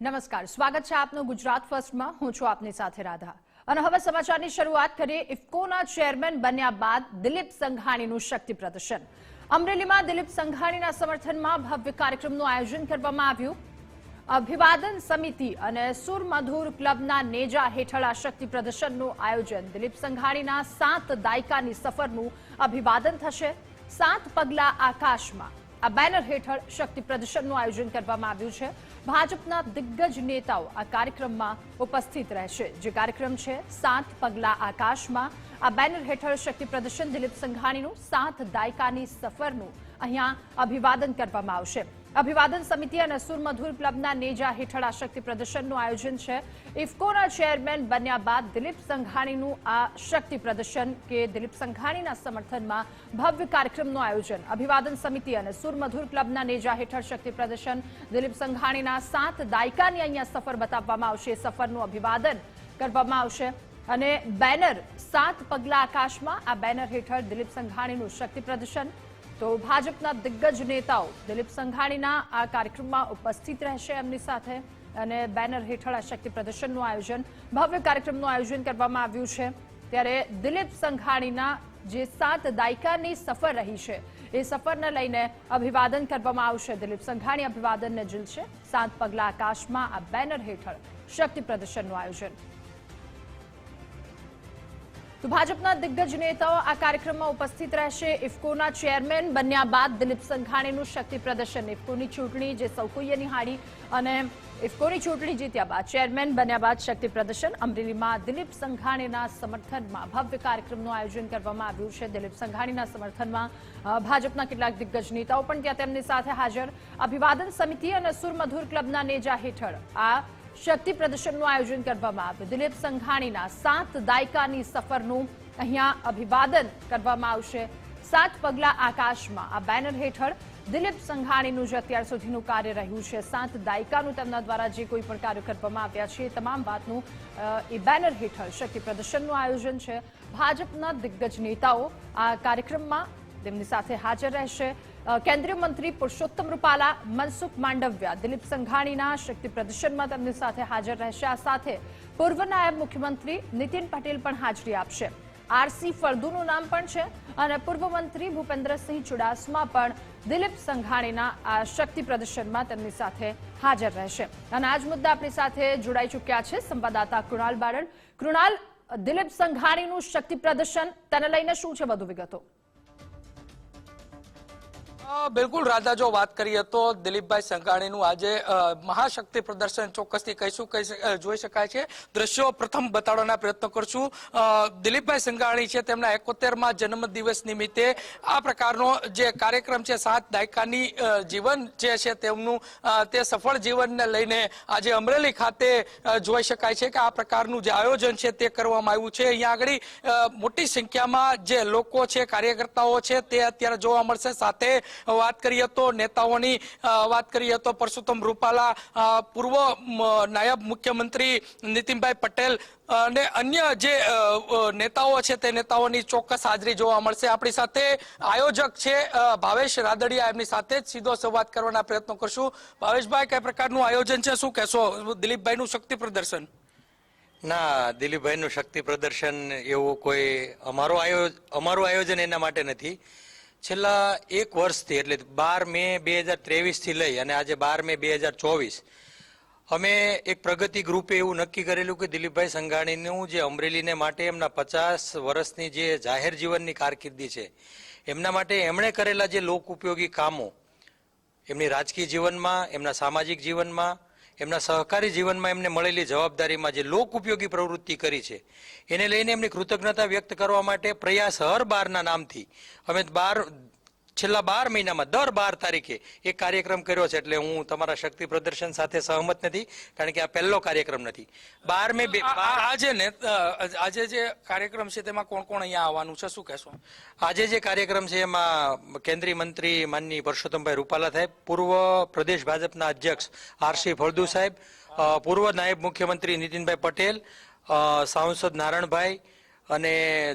નમસ્કાર. સ્વાગત છે આપનું ગુજરાત ફર્સ્ટમાં. હું છું આપની સાથે રાધા. અને હવે સમાચારની શરૂઆત કરીએ. ઇફકોના ચેરમેન બન્યા બાદ દિલીપ સંઘાણીનું શક્તિ પ્રદર્શન. અમરેલીમાં દિલીપ સંઘાણીના સમર્થનમાં ભવ્ય કાર્યક્રમનું આયોજન કરવામાં આવ્યું. અભિવાદન સમિતિ અને સુરમધુર ક્લબના નેજા હેઠળ આ શક્તિ પ્રદર્શનનું આયોજન. દિલીપ સંઘાણીના સાત દાયકાની સફરનું અભિવાદન થશે. સાત પગલા આકાશમાં. આ બેનર હેઠળ શક્તિ પ્રદર્શનનું આયોજન કરવામાં આવ્યું છે. ભાજપના દિગ્ગજ નેતાઓ આ કાર્યક્રમમાં ઉપસ્થિત રહેશે. જે કાર્યક્રમ છે, સાત પગલા આકાશમાં. આ બેનર હેઠળ શક્તિ પ્રદર્શન દિલીપ સંઘાણીનું સાત દાયકાની સફરનું અહીંયા અભિવાદન કરવામાં આવશે. અભિવાદન સમિતિ અને સુરમધુર ક્લબના નેજા હેઠળ આ શક્તિ પ્રદર્શનનું આયોજન છે. ઇફકોના ચેરમેન બન્યા બાદ દિલીપ સંઘાણીનું આ શક્તિ પ્રદર્શન કે દિલીપ સંઘાણીના સમર્થનમાં ભવ્ય કાર્યક્રમનું આયોજન. અભિવાદન સમિતિ અને સુરમધુર ક્લબના નેજા હેઠળ શક્તિ પ્રદર્શન. દિલીપ સંઘાણીના સાત દાયકાની અહીંયા સફર બતાવવામાં આવશે. સફરનું અભિવાદન કરવામાં આવશે. અને બેનર સાત પગલા આકાશમાં. આ બેનર હેઠળ દિલીપ સંઘાણીનું શક્તિ પ્રદર્શન. તો ભાજપના દિગ્ગજ નેતાઓ દિલીપ સંઘાણીના આ કાર્યક્રમમાં ઉપસ્થિત રહેશે એમની સાથે અને બેનર હેઠળ આ શક્તિ પ્રદર્શનનું આયોજન, ભવ્ય કાર્યક્રમનું આયોજન કરવામાં આવ્યું છે. ત્યારે દિલીપ સંઘાણીના જે સાત દાયકાની સફર રહી છે, એ સફરને લઈને અભિવાદન કરવામાં આવશે. દિલીપ સંઘાણી અભિવાદનને ઝીલશે. સાત પગલા આકાશમાં આ બેનર હેઠળ શક્તિ પ્રદર્શનનું આયોજન. તો ભાજપના દિગ્ગજ નેતાઓ આ કાર્યક્રમમાં ઉપસ્થિત રહેશે. ઇફકોના ચેરમેન બન્યા બાદ દિલીપ સંઘાણીનું શક્તિ પ્રદર્શન. ઇફકોની ચૂંટણી જે સૌ કોઈએ નિહાળી અને ઇફકોની ચૂંટણી જીત્યા બાદ ચેરમેન બન્યા બાદ શક્તિ પ્રદર્શન. અમરેલીમાં દિલીપ સંઘાણીના સમર્થનમાં ભવ્ય કાર્યક્રમનું આયોજન કરવામાં આવ્યું છે. દિલીપ સંઘાણીના સમર્થનમાં ભાજપના કેટલાક દિગ્ગજ નેતાઓ પણ ત્યાં તેમની સાથે હાજર. અભિવાદન સમિતિ અને સુરમધુર ક્લબના નેજા હેઠળ આ શક્તિ પ્રદર્શનનું આયોજન કરવામાં આવ્યું. દિલીપ સંઘાણીના સાત દાયકાની સફરનું અહીંયા અભિવાદન કરવામાં આવશે. સાત પગલા આકાશમાં. આ બેનર હેઠળ દિલીપ સંઘાણીનું જે અત્યાર સુધીનું કાર્ય રહ્યું છે, સાત દાયકાનું તેમના દ્વારા જે કોઈ પણ કાર્ય કરવામાં આવ્યા છે તમામ વાતનું એ બેનર હેઠળ શક્તિ પ્રદર્શનનું આયોજન છે. ભાજપના દિગ્ગજ નેતાઓ આ કાર્યક્રમમાં તેમની સાથે હાજર રહેશે. કેન્દ્રીય મંત્રી પુરુષોત્તમ રૂપાલા, મનસુખ માંડવ્યા, દિલીપ સંઘાણીના શક્તિ પ્રદર્શનમાં તેમની સાથે હાજર રહેશે. આ સાથે પૂર્વ નાયબ મુખ્યમંત્રી નીતિન પટેલ પણ હાજરી આપશે. આરસી ફળદુનું નામ પણ છે અને પૂર્વ મંત્રી ભૂપેન્દ્રસિંહ ચુડાસમા પણ દિલીપ સંઘાણીના આ શક્તિ પ્રદર્શનમાં તેમની સાથે હાજર રહેશે. અને આજ મુદ્દા આપણી સાથે જોડાઈ ચૂક્યા છે સંવાદદાતા કૃણાલ બારડ. કૃણાલ, દિલીપ સંઘાણીનું શક્તિ પ્રદર્શન તેને લઈને શું છે વધુ વિગતો? બિલકુલ, રાધા, જો વાત કરીએ તો દિલીપભાઈ સંઘાણીનું આજે મહાશક્તિ પ્રદર્શન ચોક્કસથી કહીશું કહી જોઈ શકાય છે. દ્રશ્યો પ્રથમ બતાડવાના પ્રયત્ન કરશું. દિલીપભાઈ સંઘાણી છે, તેમના એકોતેરમાં જન્મદિવસ નિમિત્તે આ પ્રકારનો જે કાર્યક્રમ છે, સાત દાયકાની જીવન જે છે તેમનું તે સફળ જીવનને લઈને આજે અમરેલી ખાતે જોઈ શકાય છે કે આ પ્રકારનું જે આયોજન છે તે કરવામાં આવ્યું છે. અહીંયા આગળ મોટી સંખ્યામાં જે લોકો છે, કાર્યકર્તાઓ છે તે અત્યારે જોવા મળશે. સાથે વાત કરીએ તો નેતાઓની વાત કરીએ તો પરસોત્તમ રૂપાલા પૂર્વ નાયબ મુખ્યમંત્રી નીતિનભાઈ પટેલ અને અન્ય જે નેતાઓ છે તે નેતાઓની ચોક્કસ હાજરી જોવા મળશે. આપણી સાથે આયોજક છે ભાવેશ રાદડિયા. એમની સાથે જ સીધો સંવાદ કરવાના પ્રયત્નો કરશું. ભાવેશભાઈ, કઈ પ્રકારનું આયોજન છે? શું કહેશો? દિલીપભાઈનું શક્તિ પ્રદર્શન. ના, દિલીપભાઈનું શક્તિ પ્રદર્શન એવું કોઈ અમારું આયોજન અમારું આયોજન એના માટે નથી. છેલ્લા એક વર્ષથી, એટલે બાર મે બે હજાર ત્રેવીસથી લઈ અને આજે બાર મે બે હજાર ચોવીસ, અમે એક પ્રગતિ ગ્રુપે એવું નક્કી કરેલું કે દિલીપભાઈ સંઘાણીનું જે અમરેલીને માટે એમના પચાસ વર્ષની જે જાહેર જીવનની કારકિર્દી છે, એમના માટે એમણે કરેલા જે લોક ઉપયોગી કામો, એમની રાજકીય જીવનમાં, એમના સામાજિક જીવનમાં એમના સહકારી જીવનમાં એમને મળેલી જવાબદારીમાં જે લોક ઉપયોગી પ્રવૃત્તિ કરી છે, એને લઈને એમની કૃતજ્ઞતા વ્યક્ત કરવા માટે પ્રયાસ હર બારના નામથી. અમે બાર છેલ્લા બાર મહિનામાં દર બાર તારીખે એક કાર્યક્રમ કર્યો છે એટલે હું તમારા શક્તિ પ્રદર્શન સાથે સહમત નથી કારણ કે આ પહેલો કાર્યક્રમ નથી. બાર મે આજે ને આજે જે કાર્યક્રમ છે તેમાં કોણ કોણ અહીંયા આવવાનું છે શું કહેશો? આજે જે કાર્યક્રમ છે એમાં કેન્દ્રીય મંત્રી માનની પરસોત્તમભાઈ રૂપાલા સાહેબ પૂર્વ પ્રદેશ ભાજપના અધ્યક્ષ આરસી ફળદુ સાહેબ પૂર્વ નાયબ મુખ્યમંત્રી નીતિનભાઈ પટેલ સાંસદ નારણભાઈ અને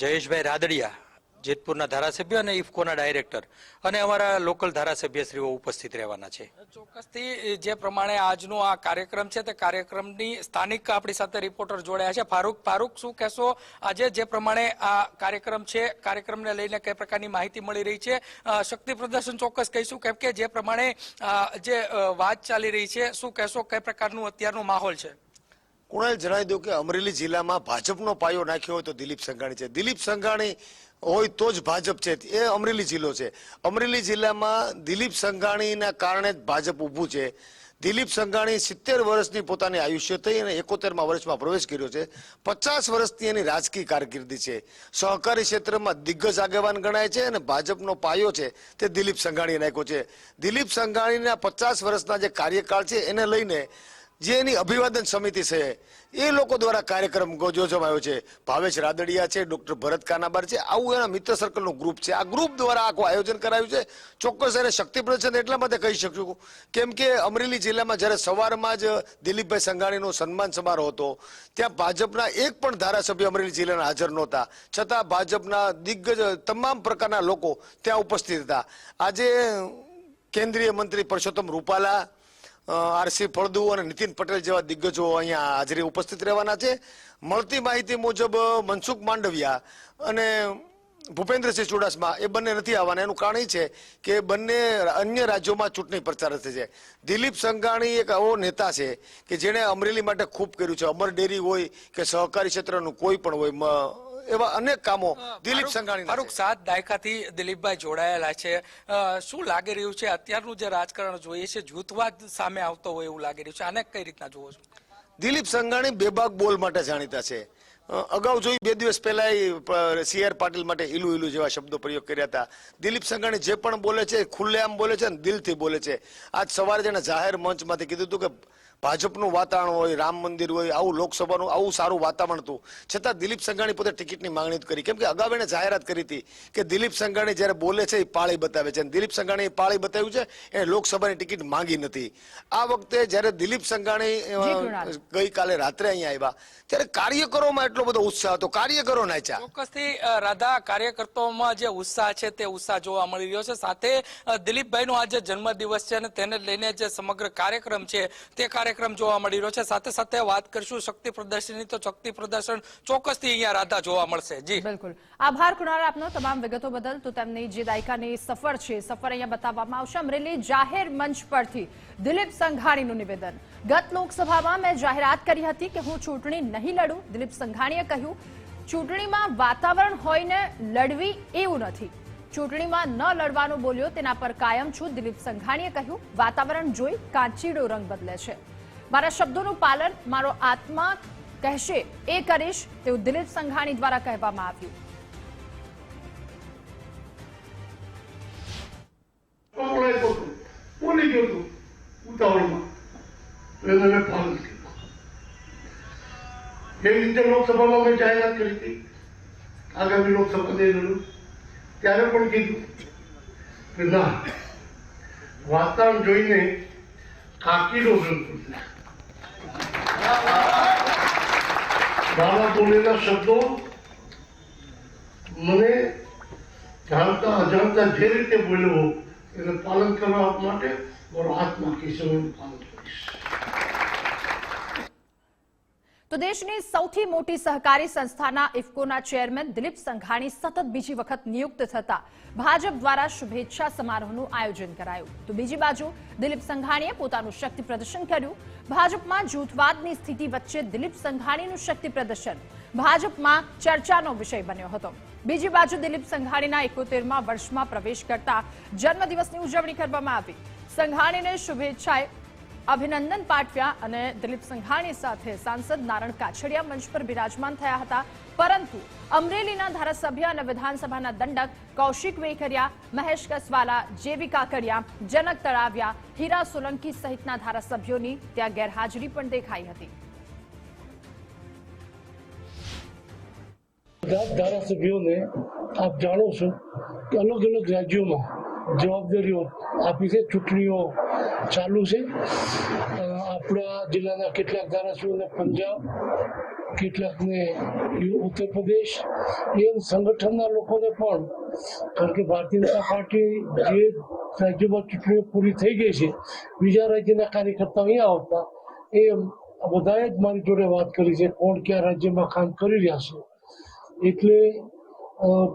જયેશભાઈ રાદડિયા. જેતપુરના ધારાસભ્ય અને ઇફકોના ડાયરેક્ટર. અને અમારા લોકલ ધારાસભ્યશ્રીઓ ઉપસ્થિત રહેવાના છે. ચોક્કસથી જે પ્રમાણે આજનો આ કાર્યક્રમ છે, તે કાર્યક્રમની સ્થાનિક આપણી સાથે રિપોર્ટર જોડાયા છે. ફારૂક ફારૂક, શું કહેશો? આજે જે પ્રમાણે આ કાર્યક્રમ છે, કાર્યક્રમને લઈને કઈ પ્રકારની માહિતી મળી રહી છે? શક્તિ પ્રદર્શન ચોક્કસ કહીશું કેમ કે જે પ્રમાણે જે વાત ચાલી રહી છે, શું કહેશો? કઈ પ્રકારનું અત્યારનું માહોલ છે? કુણાલ જણાવી દઉં કે અમરેલી જિલ્લામાં ભાજપનો પાયો નાખ્યો હોય તો દિલીપ સંઘાણી છે. દિલીપ સંઘાણી હોય તો જ ભાજપ છે. એ અમરેલી જિલ્લો છે. અમરેલી જિલ્લામાં દિલીપ સંઘાણીના કારણે જ ભાજપ ઊભું છે. દિલીપ સંઘાણી સિત્તેર વર્ષની પોતાની આયુષ્ય થઈ અને એકોતેરમાં વર્ષમાં પ્રવેશ કર્યો છે. પચાસ વર્ષની એની રાજકીય કારકિર્દી છે. સહકારી ક્ષેત્રમાં દિગ્ગજ આગેવાન ગણાય છે અને ભાજપનો પાયો છે તે દિલીપ સંઘાણીએ નાખ્યો છે. દિલીપ સંઘાણીના પચાસ વર્ષના જે કાર્યકાળ છે એને લઈને જે એની અભિવાદન સમિતિ છે, એ લોકો દ્વારા કાર્યક્રમ યોજવામાં આવ્યો છે. ભાવેશ રાદડિયા છે, ડોક્ટર ભરત કાનાબાર છે, આવું એના મિત્ર સર્કલનું ગ્રુપ છે. આ ગ્રુપ દ્વારા આખું આયોજન કરાયું છે. ચોક્કસ એને શક્તિ પ્રદર્શન એટલા માટે કહી શકું કેમ કે અમરેલી જિલ્લામાં જ્યારે સવારમાં જ દિલીપભાઈ સંઘાણીનો સન્માન સમારોહ હતો, ત્યાં ભાજપના એક પણ ધારાસભ્ય અમરેલી જિલ્લાના હાજર નહોતા. છતાં ભાજપના દિગ્ગજ તમામ પ્રકારના લોકો ત્યાં ઉપસ્થિત હતા. આજે કેન્દ્રીય મંત્રી પરસોત્તમ રૂપાલા આરસી ફળદુ અને નીતિન પટેલ જેવા દિગ્ગજો અહીંયા હાજરી ઉપસ્થિત રહેવાના છે. મળતી માહિતી મુજબ મનસુખ માંડવિયા અને ભૂપેન્દ્રસિંહ ચુડાસમા એ બંને નથી આવવાના. એનું કારણ છે કે બંને અન્ય રાજ્યોમાં ચૂંટણી પ્રચાર થશે દિલીપ સંઘાણી એક એવો નેતા છે કે જેણે અમરેલી માટે ખૂબ કર્યું છે. અમર ડેરી હોય કે સહકારી ક્ષેત્રનું કોઈ પણ હોય એવા અનેક કામો દિલીપ સંઘાણી ફારૂક સાત દાયકાથી દિલીપભાઈ જોડાયેલા છે. શું લાગી રહ્યું છે? અત્યારનું જે રાજકારણ જોઈએ છે જૂથવાદ સામે આવતો હોય એવું લાગી રહ્યું છે. આને કઈ રીતના જોવો છો? દિલીપ સંઘાણી બેબાક બોલ માટે જાણીતા છે. અગાઉ જોઈ બે દિવસ પહેલા સી આર પાટીલ માટે હિલુ હિલુ જેવા શબ્દો પ્રયોગ કર્યા હતા. દિલીપ સંઘાણી જે પણ બોલે છે ખુલ્લેઆમ બોલે છે અને દિલથી બોલે છે. આજ સવારે જેને જાહેર મંચમાંથી કીધું હતું કે ભાજપનું વાતાવરણ હોય રામ મંદિર હોય આવું લોકસભાનું આવું સારું વાતાવરણ હતું. છતાં દિલીપ સંઘાણી પોતે ટિકિટની માંગણી કરી. કેમ કે અગાઉ એને જાહેરાત કરી હતી કે દિલીપ સંઘાણી જ્યારે બોલે છે એ પાળી બતાવે છે. અને દિલીપ સંઘાણી એ પાળી બતાવ્યું છે એને લોકસભાની ટિકિટ માંગી નથી. આ વખતે જ્યારે દિલીપ સંઘાણી. ગઈકાલે રાત્રે અહીંયા આવ્યા ત્યારે કાર્યકરોમાં એટલો બધો ઉત્સાહ હતો. કાર્યકરો નાચ્યા. ચોક્કસથી રાધા કાર્યકર્તાઓમાં જે ઉત્સાહ છે તે ઉત્સાહ જોવા મળી રહ્યો છે. સાથે દિલીપભાઈનો આજે જન્મદિવસ છે અને તેને લઈને જે સમગ્ર કાર્યક્રમ છે તે કાર્યક્રમ જોવા મળી રહ્યો છે. સાથે સાથે વાત કરશું શક્તિ પ્રદર્શનની. તો શક્તિ પ્રદર્શન ચોક્કસથી અહીંયા રાધા જોવા મળશે. જી. બિલકુલ. આભાર કુણાલ આપનો તમામ વિગતો બદલ. તો તેમની જે દાયકાની સફર છે, સફર અહીંયા બતાવવામાં આવશે. અમરેલી જાહેર મંચ પરથી દિલીપ સંઘાણીનું નિવેદન. ગત લોકસભામાં મેં જાહેરાત કરી હતી કે હું ચૂંટણી નહીં લડું. દિલીપ સંઘાણીએ કહ્યું, ચૂંટણીમાં વાતાવરણ હોઈને લડવી એવું નથી. ચૂંટણીમાં ન લડવાનું બોલ્યો તેના પર કાયમ છું. દિલીપ સંઘાણીએ કહ્યું, વાતાવરણ જોઈ કાંચીડો રંગ બદલે છે. મારા શબ્દોનું પાલન મારો આત્મા કહેશે, એ કરીશ તેવું દિલીપ સંઘાણી દ્વારા કહેવામાં આવ્યું. વાતાવરણ જોઈને કાકીનો રંગ મારા બોલેલા શબ્દો મને જાણતા, અજાણતા જે રીતે બોલ્યો, એને પાલન કરવા માટે મારો હાથ નાખીશ એનું પાલન કરીશ. તો દેશની સૌથી મોટી સહકારી સંસ્થાના ઇફકોના ચેરમેન દિલીપ સંઘાણી સતત બીજી વખત નિયુક્ત થતા ભાજપ દ્વારા શુભેચ્છા સમારોહનું આયોજન કરાયું. તો બીજી બાજુ દિલીપ સંઘાણીએ પોતાનું શક્તિ પ્રદર્શન કર્યું. ભાજપમાં જૂથવાદની સ્થિતિ વચ્ચે દિલીપ સંઘાણીનું શક્તિ પ્રદર્શન ભાજપમાં ચર્ચાનો વિષય બન્યો હતો. બીજી બાજુ દિલીપ સંઘાણીના એકોતેરમાં વર્ષમાં પ્રવેશ કરતા જન્મદિવસની ઉજવણી કરવામાં આવી. સંઘાણીને શુભેચ્છાએ અભિનંદન પાઠવ્યા અને દિલીપ સંઘાણી સાથે સાંસદ નારણ કાછડિયા મંચ પર બિરાજમાન થયા હતા. પરંતુ અમરેલીના ધારાસભ્ય અને વિધાનસભાના દંડક કૌશિક વેકરિયા મહેશ કસવાલા, જેવી કાકડિયા, જનક તળાવિયા, હીરા સોલંકી સહિતના ધારાસભ્યોની ત્યાં ગેરહાજરી પણ દેખાઈ હતી. ધારાસભ્યોને આપ જાણો છો કે અલગ અલગ રાજ્યોમાં જવાબદારીઓ આપી છે, ચૂંટણીઓ ચાલુ છે. આપણા જિલ્લાના કેટલાક ધારાસભ્યોને પંજાબ, કેટલાકને ઉત્તર પ્રદેશ એમ સંગઠનના લોકોને પણ, કારણ કે ભારતીય જનતા પાર્ટી જે રાજ્યોમાં ચૂંટણીઓ પૂરી થઈ ગઈ છે, બીજા રાજ્યના કાર્યકર્તાઓ અહીંયા આવતા એ બધાએ જ મારી જોડે વાત કરી છે, કોણ કયા રાજ્યમાં કામ કરી રહ્યા છે. એટલે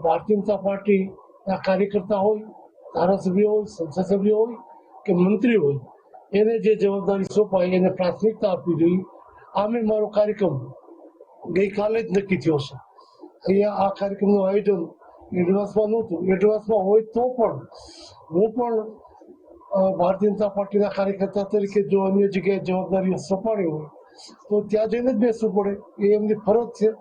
ભારતીય જનતા પાર્ટીના કાર્યકર્તા હોય, ધારાસભ્ય હોય, સંસદ સભ્ય હોય કે મંત્રી હોય, એને જે જવાબદારી સોંપાય એને પ્રાથમિકતા આપવી જોઈએ. આમે મારો કાર્યક્રમ ગઈકાલે જ નક્કી થયો છે. અહીંયા આ કાર્યક્રમનું આયોજન એડવાન્સમાં નહોતું. એડવાન્સમાં હોય તો પણ હું પણ ભારતીય જનતા પાર્ટીના કાર્યકર્તા તરીકે જો અન્ય જગ્યાએ જવાબદારીઓ સોંપાણી હોય, તો ત્યાં જઈને જ બેસવું પડે. એ એમની ફરજ છે.